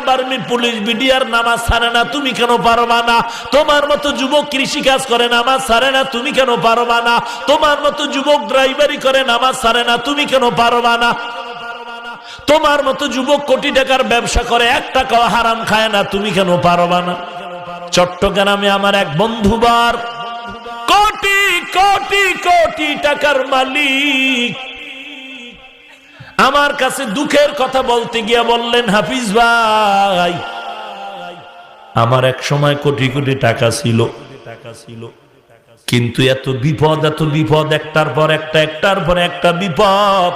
সেনাবাহিনীর police BDR নামাজ ছাড়ে না, তুমি কেন পারবা না? তোমার মতো যুবক কৃষি কাজ করে নামাজ না, তুমি কেন পারবা না? তোমার মতো যুবক ড্রাইভারি করে নামাজ না, তুমি কেন পারবা না? তোমার মতো যুবক কোটি টাকার ব্যবসা করে, এক টাকাও হারাম খায় না, তুমি কেন পারবা না? চট্টগ্রামে আমার এক বন্ধুবার কোটি কোটি কোটি টাকার মালিক। আমার কাছে দুঃখের কথা বলতে গিয়া বললেন, হাফিজ ভাই, আমার এক সময় কোটি কোটি টাকা ছিল। টাকা ছিল কিন্তু এত বিপদ এত বিপদ, একটার পর একটা, একটার পর একটা বিপদ।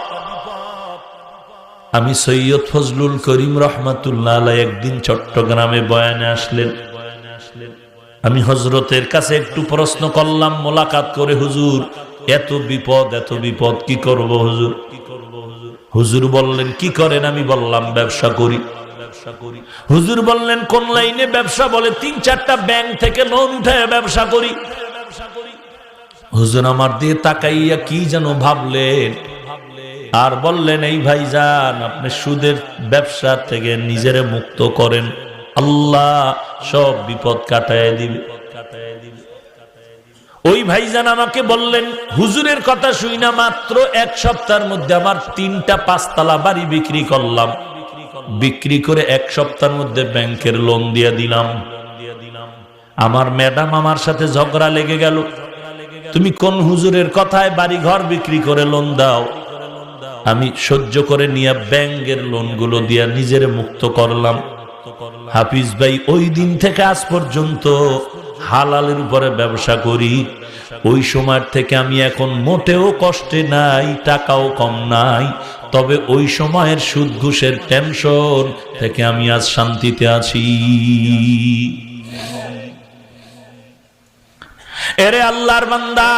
আমি সৈয়দ ফজলুল করিম রহমাতুল্লাহ একদিন চট্টগ্রামে বয়ানে আসলেন। আমি হজরতের কাছে একটু প্রশ্ন করলাম, মোলাকাত করে, হুজুর, এত বিপদ এত বিপদ, কি করব হুজুর? কি করব হুজুর বললেন, কি করেন? আমি বললাম, ব্যবসা করি। হুজুর বললেন, কোন লাইনে ব্যবসা বলে? তিন চারটা ব্যাংক থেকে লোন উঠায় ব্যবসা করি। হুজুর আমার দিয়ে তাকাইয়া কি যেন ভাবলেন। আর বললেন, এই ভাইজান, আপনি সুদের ব্যবসা থেকে নিজেরে মুক্ত করেন। আল্লাহ সব বিপদ কাটায় দিবে। ওই ভাইজান আমাকে বললেন, হুজুরের কথা শুই না, মাত্র এক সপ্তাহের মধ্যে আমার তিনটা পাঁচতলা বাড়ি বিক্রি করলাম। বিক্রি করে এক সপ্তাহের মধ্যে ব্যাংকের লোন দিয়ে দিলাম। আমার ম্যাডাম আমার সাথে ঝগড়া লেগে গেল। তুমি কোন হুজুরের কথায় বাড়ি ঘর বিক্রি করে লোন দাও? আমি সহ্য করে নিয়ে ব্যাংকের লোনগুলো দিয়ে নিজের মুক্ত করলাম। হাফিজ ভাই, ওই দিন থেকে আজ পর্যন্ত হালালের উপরে ব্যবসা করি। ওই সময় থেকে আমি এখন মোটেও কষ্টে নাই, টাকাও কম নাই। তবে ওই সময়ের সুদ ঘুষের টেনশন থেকে আমি আজ শান্তিতে আছি। এরে আল্লাহর বান্দা,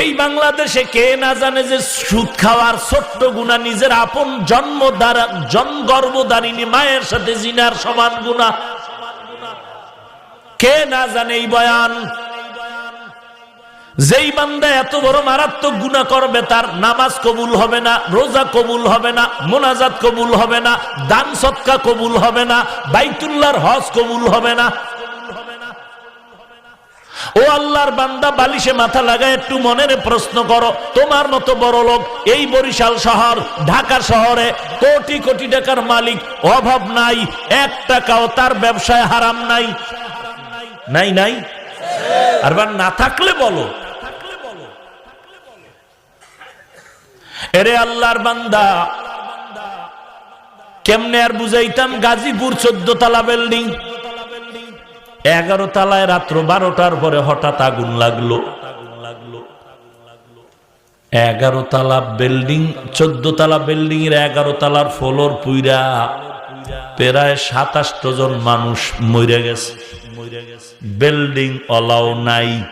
এই বাংলাদেশে কে না জানে যে সুদ খাওয়ার ছোট্ট গুণা নিজের আপন জন্ম দ্বারা জন্ম গর্ভধারিণী মায়ের সাথে জিনার সমান গুণা কে না জানে এই বয়ান? যেই বান্দা এত বড় মারাত্মক গুণা করবে, তার নামাজ কবুল হবে না, রোজা কবুল হবে না, মোনাজাত কবুল হবে না, দান সৎকা কবুল হবে না, বাইতুল্লাহর হজ কবুল হবে না। ও আল্লাহর বান্দা, বালিশে মাথা লাগায় একটু মনের প্রশ্ন করো, তোমার মতো বড় লোক এই বরিশাল শহর, ঢাকা শহরে কোটি কোটি টাকার মালিক, অভাব নাই, এক টাকাও তার ব্যবসায় হারাম নাই। নাই নাই? আর না থাকলে বলো। এরে আল্লাহর বান্দা, কেমনে আর বুঝাইতাম? গাজীপুর চোদ্দ তালা বিল্ডিং। এগারো তালায় রাত্র বারোটার পরে হঠাৎ আগুন লাগল। এগারো তালা বিল্ডিং চোদ্দ তালা বিল্ডিং এর এগারো তালার ফ্লোর পুইরা প্রায় সাতাশ জন মানুষ মরে গেছে। বিল্ডিং অলাও নাই।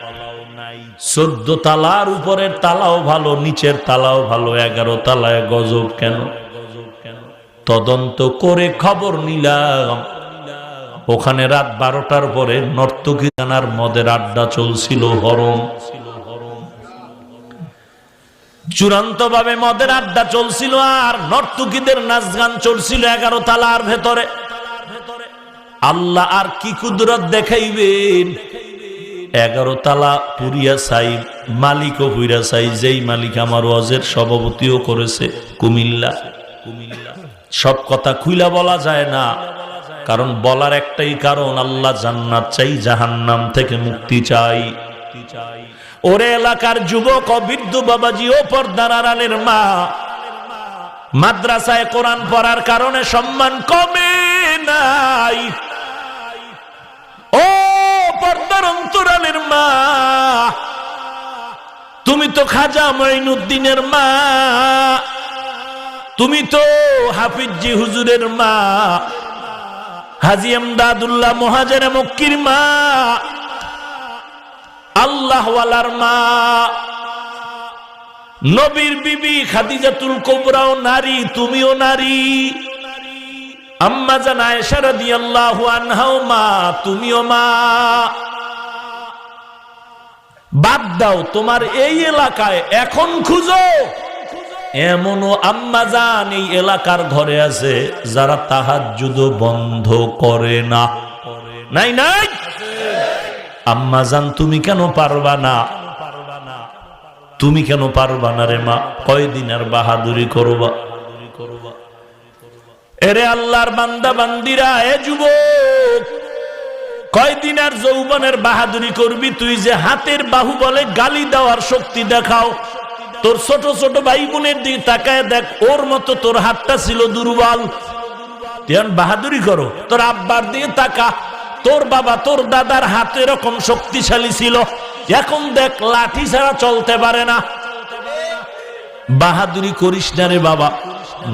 চোদ্দ তালার উপরের তালাও ভালো, নিচের তালাও ভালো, এগারো তালায় গজব কেন? তদন্ত করে খবর নিলাম। ওখানে রাত বারোটার পরে নর্তকী জানার মদের আড্ডা চলছিল হরম। চূড়ান্ত ভাবে মদের আড্ডা চলছিল আর নর্তকীদের নাচ গান চলছিল এগারো তালার ভেতরে। আল্লাহ আর কি কুদরত দেখাইবেন? এগারো তালা পুরিয়া সাই মালিকও পুরিয়া সাই যেই মালিক আমার ওয়াজের সভাপতিও করেছে কুমিল্লা কুমিল্লা। সব কথা খুইলা বলা যায় না, কারণ বলার একটাই কারণ, আল্লাহ জান্নাত চাই, জাহান্নাম থেকে মুক্তি চাই। ওরে এলাকার যুবক বৃদ্ধ বাবাজি ও পর্দার আড়ালের মা, মাদ্রাসায় কোরআন পড়ার কারণে সম্মান কমে নাই। ও পর্দার অন্তরালের মা, তুমি তো খাজা মঈনুদ্দিনের মা, তুমি তো হাফিজি হুজুরের মা, হাজি এমদাদুল্লাহ মহাজের মক্কির মা আল্লাহওয়ালার মা, নবীর বিবি খাদিজাতুল কোবরাও নারী, তুমিও নারী। আম্মা জান আয়েশা রাদিয়াল্লাহু আনহাও মা, তুমিও মা। বাদ দাও, তোমার এই এলাকায় এখন খুঁজো। এমনও আম্মা জান এই এলাকার ঘরে আছে, যারা তাহাজ্জুদ বন্ধ করে না। নাই নাই। আম্মা জান, তুমি কেন পারবা না? তুমি কেন পারবা না রে মা? কয়দিন আর বাহাদুরি করবা? এরে আল্লাহর বান্দা বান্দিরা, এ যুবক, কয়দিন আর যৌবনের বাহাদুরি করবি তুই যে হাতের বাহু বলে গালি দেওয়ার শক্তি দেখাও? তোর ছোট ছোট ভাই বোনের দিকে তাকায় দেখ, ওর মতো তোর হাতটা ছিল দুর্বল। বাহাদুরি করো, তোর আব্বার দিয়ে তাকা। তোর বাবা তোর দাদার হাত এরকম শক্তিশালী ছিল, এখন দেখ লাঠি ছাড়া চলতে পারে না। বাহাদুরি করিস না রে বাবা,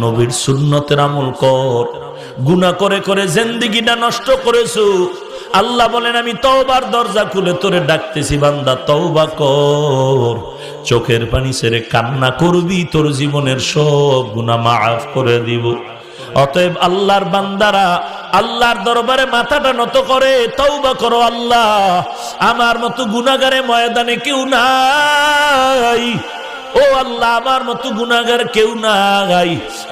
নবীর সুন্নতের আমল কর। গুনা করে করে জেন্দিগিটা নষ্ট করেছ। আল্লাহ বলেন, আমি তওবার দরজা খুলে তোরে ডাকতেছি, বান্দা, তওবা কর। চোখের পানি ছেড়ে কান্না করবি, তোর জীবনের সব গুনাহ মাফ করে দিব। অতএব আল্লাহর বান্দারা আল্লাহর দরবারে মাথাটা নত করে তওবা করো আল্লাহ আমার মতো গুনাগারে ময়দানে কেউ নাই। ও আল্লাহ, আমার মতো গুনাগার কেউ নাই।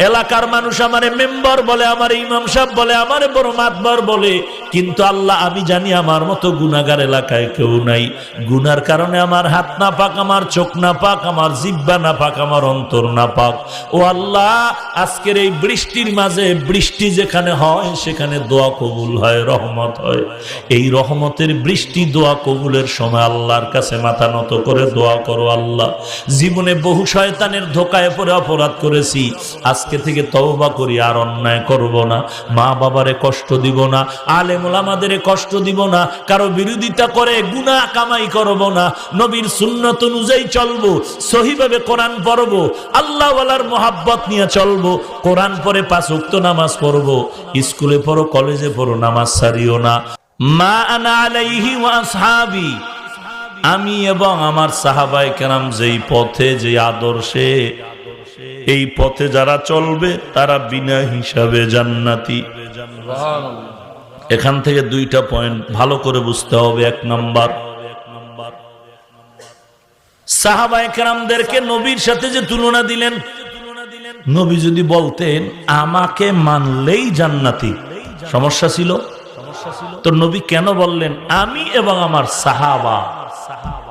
এলাকার মানুষ আমারে মেম্বার বলে, আমার ইমাম সাহেব বলে, আমারে বড় মাতবার বলে। কিন্তু আল্লাহ, আমি জানি আমার মতো গুনাগার এলাকায় কেউ নাই। গুনার কারণে আমার হাত না পাক আমার চোখ না পাক আমার জিব্বা না পাক আমার অন্তর না পাক ও আল্লাহ, আজকের এই বৃষ্টির মাঝে, বৃষ্টি যেখানে হয়, সেখানে দোয়া কবুল হয়, রহমত হয়। এই রহমতের বৃষ্টি দোয়া কবুলের সময় আল্লাহর কাছে মাথা নত করে দোয়া করো আল্লাহ। জীবনে বহু শয়তানের ধোকায় পরে অপরাধ করেছি। আজকে থেকে তওবা করি, আর অন্যায় করব না। মা বাবারে কষ্ট দিব না আলেমুল আমাদের কষ্ট দিব না, কারও বিরোধিতা করে গুনাহ কামাই করব না। নবীর সুন্নত অনুযায়ী চলবো, সহিভাবে কোরআন পড়ব, আল্লাহওয়ালার মোহাব্বত নিয়ে চলবো, কোরআন পরে পাঁচ উক্ত নামাজ পড়ব, স্কুলে পড়ো, কলেজে পড়ো, নামাজ সারিও না। মা আনা আলাইহি ওয়া আসহাবি আমি এবং আমার সাহাবাই কেরাম যেই পথে যে আদর্শে, এই পথে যারা চলবে, তারা বিনা হিসাবে জান্নাতি। এখান থেকে দুইটা পয়েন্ট ভালো করে বুঝতে হবে, এক নম্বর। সাহাবাই কেরামদেরকে নবীর সাথে যে তুলনা দিলেন, নবী যদি বলতেন, আমাকে মানলেই জান্নাতি। সমস্যা ছিল? তো নবী কেন বললেন, আমি এবং আমার সাহাবা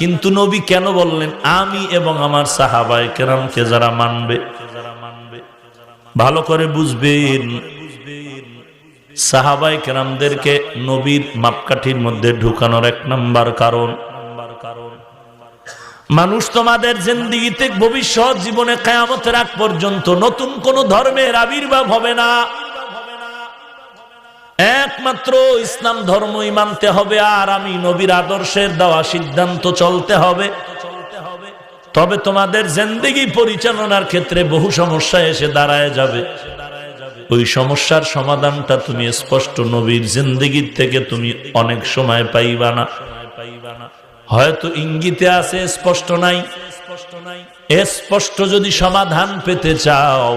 কিন্তু নবী কেন বললেন, আমি এবং আমার সাহাবাই কেরামকে যারা মানবে, ভালো করে বুঝবেন। সাহাবাই কেরামদেরকে নবীর মাপকাঠির মধ্যে ঢুকানোর এক নাম্বার কারণ, মানুষ তোমাদের জিন্দিগিতে ভবিষ্যৎ জীবনে কেয়ামতের আগ পর্যন্ত নতুন কোন ধর্মের আবির্ভাব হবে না। একমাত্র ইসলাম ধর্মই মানতে হবে আর আমি নবীর আদর্শের দেওয়া সিদ্ধান্ত চলতে হবে। তবে তোমাদের জিন্দিগি পরিচালনার ক্ষেত্রে বহু সমস্যা এসে দাঁড়ায় যাবে। ওই সমস্যার সমাধানটা তুমি স্পষ্ট নবীর জিন্দিগির থেকে তুমি অনেক সময় পাইবা না। হয়তো ইঙ্গিতে আছে, স্পষ্ট নাই। স্পষ্ট যদি সমাধান পেতে চাও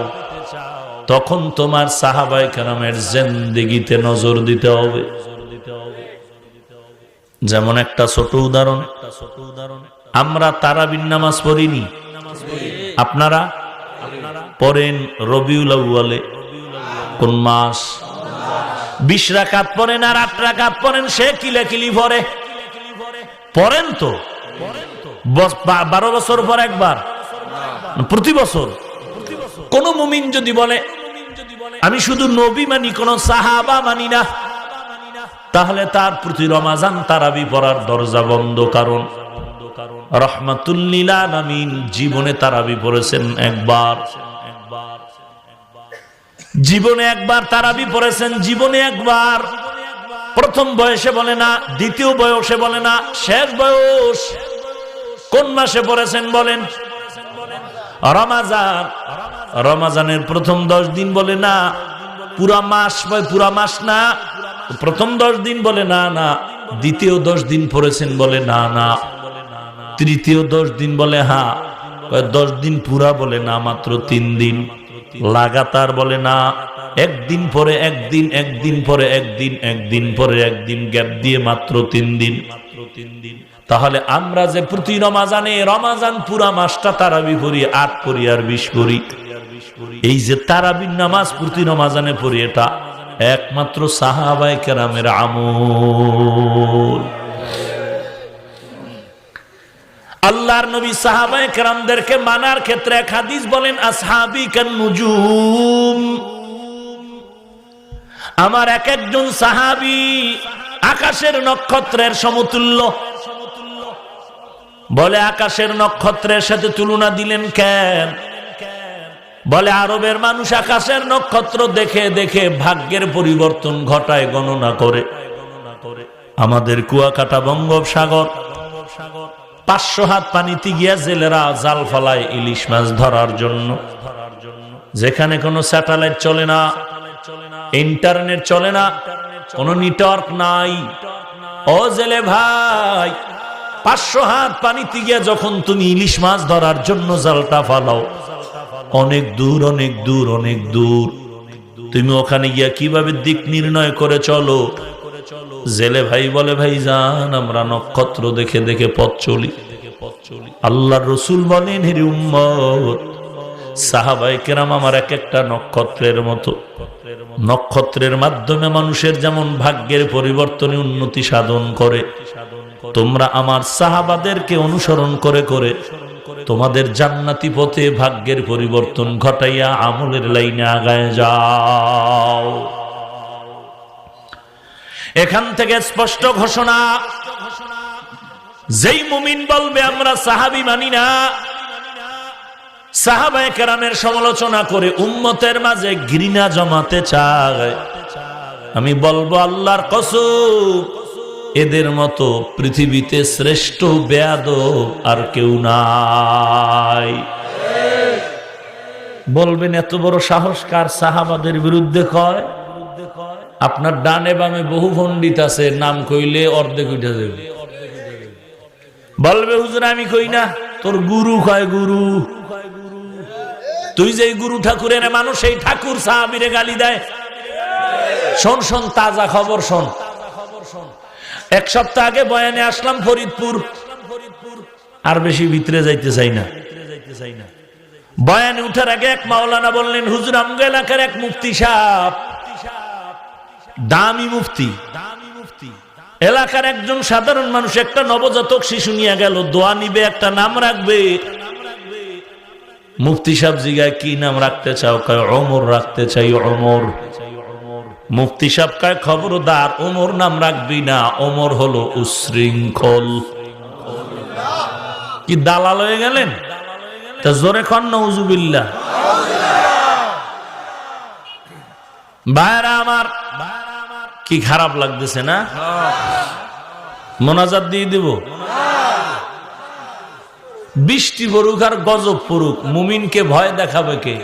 তখন তোমার সাহাবাই কারামের জেন্দিগিতে নজর দিতে হবে। যেমন একটা ছোট উদাহরণ, আমরা তারাবিন নামাজ পড়িনি। আপনারা পড়েন রবিউল আউয়ালে, কোন মাস? বিশ রাকাত পড়েন আর আট রাকাত পড়েন, সে কিলাকিলি পরে পড়েন তো। বারো বছর পর একবার? প্রতি বছর? কোন মুমিন যদি বলে, আমি শুধু নবী মানি, কোন সাহাবা মানি না, তাহলে তার প্রতি রমাজান তারাবি পড়ার দরজা বন্ধ কারণ, রহমাতুল্লিলা নামিন জীবনে তারাবি পড়েছেন একবার। জীবনে একবার তারাবি পড়েছেন, জীবনে একবার। প্রথম বয়সে বলে না, দ্বিতীয় বয়সে বলে না, শেষ বয়স। কোন মাসে পড়েছেন বলেন? রমাজান। রমাজানের প্রথম দশ দিন বলে না, পুরা মাস পুরা মাস না, প্রথম দশ দিন বলে না না, দ্বিতীয় দশ দিন পড়েছেন বলে না না, তৃতীয় দশ দিন বলে হ্যাঁ দশ দিন পুরা বলে না, মাত্র তিন দিন, লাগাতার বলে না, একদিন পরে একদিন একদিন পরে একদিন একদিন পরে একদিন, গ্যাপ দিয়ে মাত্র তিন দিন মাত্র তিন দিন। তাহলে আমরা যে প্রতি রমাজানে রমাজান পুরা মাসটা তারাবি পড়ি, আট পড়ি আর বিশ পড়ি। এই যে তারাবির নামাজ প্রতি রমাজানে পড়ি, এটা একমাত্র সাহাবাই কেরামের আমল। আল্লাহর নবী সাহাবায়ে কেরামদেরকে মানার ক্ষেত্রে এক হাদিস বলেন, আসহাবি কান নুজুম আমার এক একজন সাহাবি আকাশের নক্ষত্রের সমতুল্য। বলে আকাশের নক্ষত্রের সাথে তুলনা দিলেন কেন? বলে আরবের মানুষ আকাশের নক্ষত্র দেখে দেখে ভাগ্যের পরিবর্তন ঘটায় গণনা করে। আমাদের কুয়াকাটা বঙ্গোপসাগর। পাঁচশো হাত পানিতে গিয়া জেলেরা জাল ফলায় ইলিশ মাছ ধরার জন্য। যেখানে কোনো স্যাটেলাইট চলে না, ইন্টারনেট চলে না, কোনো নেটওয়ার্ক নাই। ও জেলে ভাই পাঁচশো হাত পানিতে গিয়া যখন তুমি ইলিশ মাছ ধরার জন্য জালটা ফালাও, অনেক দূর অনেক দূর অনেক দূর। তুমি ওখানে গিয়া কীভাবে দিক নির্ণয় করে চলো? জেলে ভাই বলে, ভাই যান, আমরা নক্ষত্র দেখে দেখে পথ চলি। আল্লাহ রসুল বলেন, হেরি সাহাবাই কেরাম আমার এক একটা নক্ষত্রের মতো। নক্ষত্রের মাধ্যমে মানুষের যেমন ভাগ্যের পরিবর্তনে উন্নতি সাধন করে তোমরা আমার সাহাবাদেরকে অনুসরণ করে করে তোমাদের জান্নাতি পথে ভাগ্যের পরিবর্তন ঘটাইয়া আমলের লাইনে আগায় যাও। এখান থেকে স্পষ্ট ঘোষণা, যেই মুমিন বলবে, আমরা সাহাবি মানি না। সাহাবায় কেরামের সমালোচনা করে উম্মতের মাঝে ঘৃণা জমাতে চায়। আমি বলব, আল্লাহর কসম এদের মতো পৃথিবীতে শ্রেষ্ঠ বেয়াদ আর কেউ নাই। বলবেন, এত বড় সাহস কার সাহাবাদের বিরুদ্ধে কয়? আপনার ডানে বামে বহু পণ্ডিত আছে, নাম কইলে অর্ধেক উঠে দেবে বলবে, হুজুর, আমি কই না? তোর গুরু কয় গুরু? তুই যে গুরু ঠাকুরের মানুষ এই ঠাকুর সাহাবিরে গালি দেয়। শোন শোন, তাজা খবর শোন। এক সপ্তাহ আগে বয়ানে আসলাম ফরিদপুর। আর বেশি ভিতরে যাইতে চাই না। বয়ানে উঠার আগে এক মাওলানা বললেন, হুজুর, আমগো এলাকার এক মুফতি সাহ দামি মুফতি। এলাকার একজন সাধারণ মানুষ, একটা নবজাতক শিশু নিয়ে গেল, দোয়া নিবে, একটা নাম রাখবে। মুফতি সাহেব জিগায়, কি নাম রাখতে চাও? অমর রাখতে চাই অমর মুফতি সাহেব কয়, খবরদার, ওমর নাম রাখবি না, ওমর হলো উশৃঙ্খল। কি দালাল হয়ে গেলেন? তা জোরে খন নজুবিল্লা ভাইরা আমার, কি খারাপ লাগতেছে না? মোনাজাত দিয়ে দিব? বৃষ্টি পড়ুক আর গজব পড়ুক, মুমিনকে ভয় দেখাবে কে?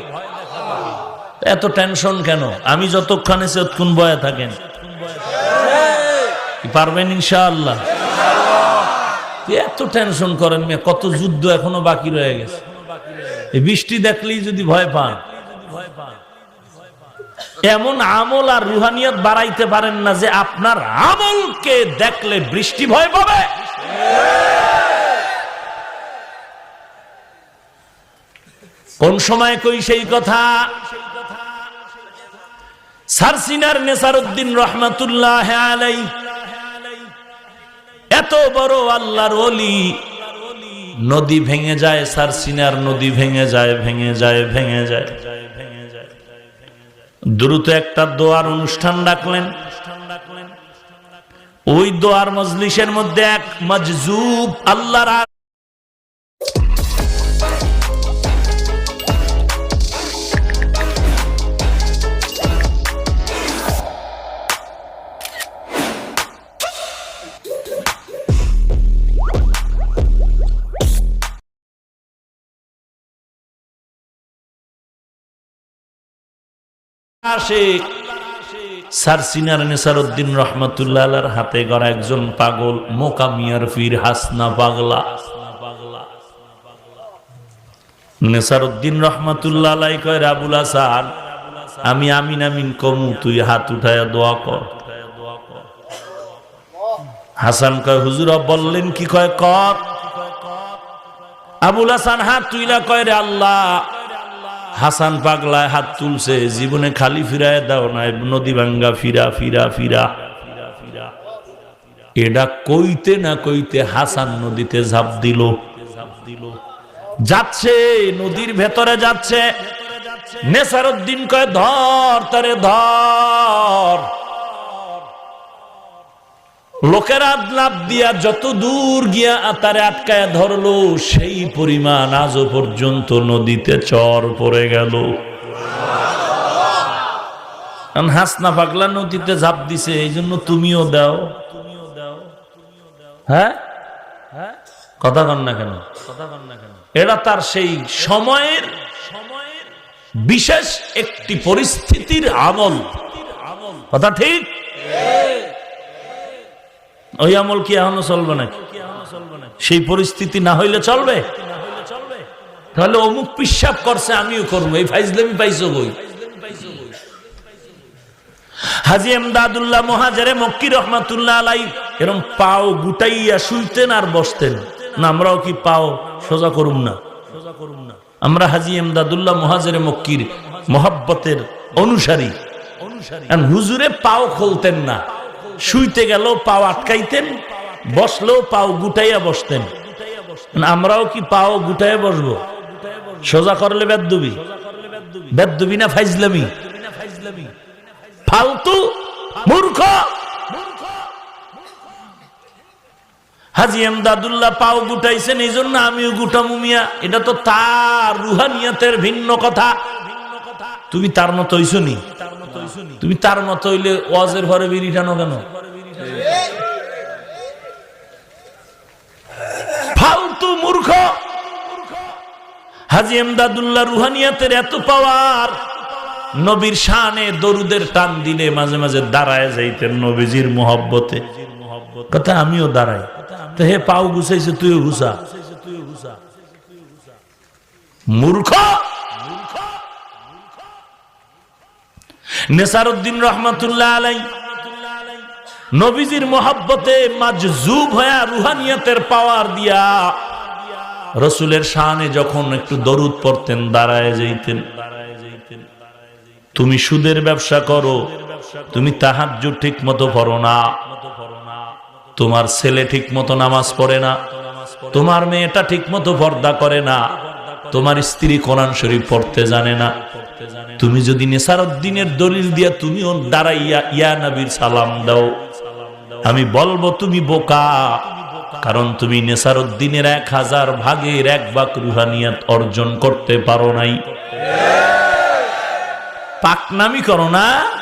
এত টেনশন কেন? আমি যতক্ষণে ততক্ষণ ভয়ে থাকেন। পারবেন ইনশাআল্লাহ? এত টেনশন করেন মেয়ে, কত যুদ্ধ এখনও বাকি রয়ে গেছে। বৃষ্টি দেখলেই যদি ভয় পান। এমন আমল আর রুহানিয়ত বাড়াইতে পারেন না যে আপনার আমলকে দেখলে বৃষ্টি ভয় পাবে। কোন সময় কই সেই কথা? সারসিনার নেসারুদ্দিন রহমাতুল্লাহ আলাই এত বড় আল্লাহর অলি নদী ভেঙে যায় সারসিনার নদী ভেঙে যায় ভেঙে যায় ভেঙে যায়। দ্রুত একটা দোয়ার অনুষ্ঠান ডাকলেন। ওই দোয়ার মজলিসের মধ্যে এক মজজুব আল্লাহর হাতে একজন পাগল কয় আমি আমিন আমিন কমু, তুই হাত উঠায় দোয়া কর। হাসান কয়, হুজুরা বললেন কি কয়, কর। আবুল হাসান হাত তুইলা কয়, রে আল্লাহ হাসান পাগলায় হাত তুলছে, জীবনে খালি ফিরায় দাও না নদী ভাঙ্গা, ফিরা ফিরা ফিরা। এটা কইতে না কইতে হাসান নদীতে ঝাঁপ দিল। যাচ্ছে, নদীর ভেতরে যাচ্ছে। নেসারুদ্দিন কয়, ধর, তারে ধর। লোকেরা লাভ দিয়া যত দূর গিয়া তারে আটকায় ধরলো, সেই পরিমাণ আজও পর্যন্ত নদীতে চর পড়ে গেল। কারণ হাসনা পাগলা নদীতে ঝাঁপ দিছে, এই জন্য তুমিও দাও। হ্যাঁ? কথা কন না কেন? কথা কন না কেন এটা তার সেই সময়ের সময়ের বিশেষ একটি পরিস্থিতির আমল। কথা ঠিক? ওই আমল কি এখনও চলবে নাকি? সেই পরিস্থিতি না হইলে চলবে? তাহলে অমুক পিসাব করছে আমিও করব। এই ফাইজলামি পাইছো বই হাজি এমদাদুল্লাহ মহাজারে মক্কি রহমাতুল্লাহ আলাই এরম পাও গুটাইয়া শুইতেন আর বসতেন। না আমরাও কি পাও সোজা করুম না? সোজা করুম না আমরা হাজি এমদাদুল্লাহ মহাজারে মক্কির মহাব্বতের অনুসারী। অনুসারী। হুজুরে পাও খুলতেন না। শুইতে গেল পাও আটকাইতেন, বসলেও পাও গুটাইয়া বসতেন। আমরাও কি পাও গুটাইয়া বসবো? সোজা করলে বেদুবি। বেদুবি না ফাইজলামি? ফালতু মূর্খ! হাজি এমদাদুল্লাহ পাও গুটাইছেন এই জন্য আমিও গুটামু এটা তো তার রুহানিয়তের ভিন্ন কথা। তুমি তার মতো হইছো তুমি তার মতো হইলে ওয়াজের ঘরে বিড়ি টানো কেন? ফালতু মূর্খ! হাজি এমদাদুল্লাহ রুহানিয়াতের এত পাওয়ার নবীর শানে দরুদের টান দিলে মাঝে মাঝে দাঁড়ায় যাইতেন নবীজির মোহব্বতে। কথা আমিও দাঁড়াই। তো হে পাও গুছাইছে তুইও ঘুষা মূর্খ! নেসারুদ্দিন রহমতুল্লাহ আলাই, নবীজির মোহাব্বতে মাজজুব হয়ে রুহানিয়তের পাওয়ার দিয়া রসুলের শানে যখন একটু দরুদ পড়তেন, দাঁড়ায় যাইতেন। তুমি সুদের ব্যবসা করো, তুমি তাহাজ্জু ঠিক মতো পড়ো না। তোমার ছেলে ঠিক মতো নামাজ পড়ে না, তোমার মেয়েটা ঠিক মতো পর্দা করে না। তোমার স্ত্রী কোরআন শরীফ পড়তে জানে না। তুমি যদি নেসারুদ্দিনের দলিল দিয়া তুমিও দাঁড়াইয়া, ইয়া নবীর সালাম দাও। আমি বলব, তুমি বোকা। কারণ তুমি নেসারুদ্দিনের এক হাজার ভাগের এক বাক রুহানিয়াত অর্জন করতে পারো নাই। পাকনামি করো না।